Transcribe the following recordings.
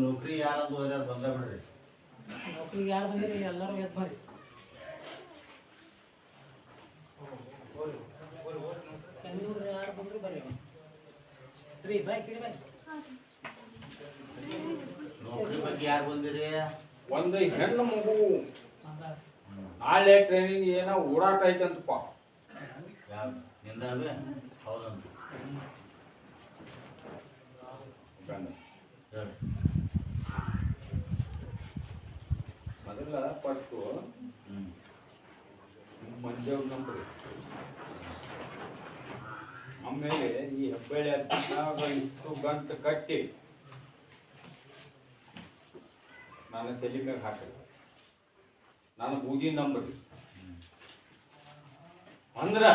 ನೌಕರಿ ಯಾರಂತ ಹೋದ್ರೆ ಅದು ಬಂದ ಬಿಡ್ರಿ. ನೌಕರಿ ಯಾರು ಬಂದಿರಿ ಎಲ್ಲರೂ ಎದ್ ಬೆಂಗಳೂರು ಯಾರು ಬಂದ್ರು ಬರ್ರಿ ರೀ ಬಾಯ್ ಕಿಡಿ ಬಾಯ್. ನೌಕರಿ ಬಗ್ಗೆ ಯಾರು ಬಂದಿರಿ? ಒಂದು ಹೆಣ್ಣು ಮಗು. ನಾಳೆ ಟ್ರೈನಿಂಗ್ ಏನೋ ಓಡಾಟ ಐತಂತಪ್ಪ. ನಿಂದ ನಿಂದಾವೆ? ಹೌದಂತ ಹೇಳಿ ಮೊದಲ ಫಸ್ಟು ಮಂಜವ್ ನಂಬರಿ. ಆಮೇಲೆ ಈ ಹೆಬ್ಬಳ್ಳಿ ಹತ್ತಿನಾಗ ಇಷ್ಟು ಗಂಟು ಕಟ್ಟಿ ನಾನು ತಲೆ ಮ್ಯಾಗ ಹಾಕಿದೆ ನಾನು ಬೂದಿ ನಂಬರಿ. ಅಂದ್ರೆ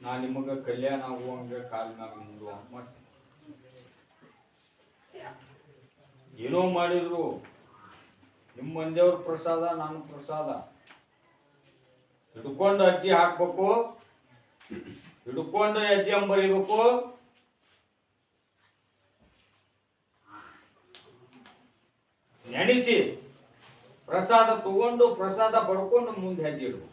ನಾ ನಿಮಗೆ ಕಲ್ಯಾಣ ಆಗುವಂಗ ಕಾಲ್ ಮ್ಯಾಗ ನಿಲ್ಲುವ ಮಾಡ್ತೀನಿ ಏನೋ ಮಾಡಿದ್ರು. ನಿಮ್ಮ ಮಂದಿಯವ್ರ ಪ್ರಸಾದ ನನ್ನ ಪ್ರಸಾದ. ಹಿಡ್ಕೊಂಡು ಅಜ್ಜಿ ಹಾಕ್ಬೇಕು. ಹಿಡ್ಕೊಂಡು ಎಕ್ಸಾಮ್ ಬರೀಬೇಕು ನೆನೆಸಿ. ಪ್ರಸಾದ ತಗೊಂಡು ಪ್ರಸಾದ ಪಡ್ಕೊಂಡು ಮುಂದೆ ಹೆಜ್ಜೆ ಇಡ್ಬೇಕು.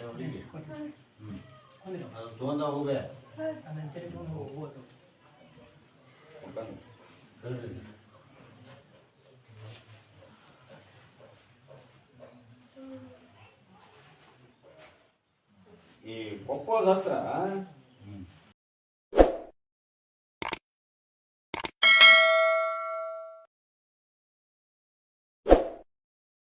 ಅವರಿಗೆ ಕೊಟ್ಟು ಹ್ಞೂ ಬಂದಿರಿ ಅದು ತೊಗೊಂಡ ಹೋಗ್ಬೇ ಅದನ್ನ ತೆಗೆದುಕೊಂಡು ಹೋಗ್ಬೋದು ಮುಖಂಡ. ಈ ಕೊಪ್ಪದ ಹತ್ರ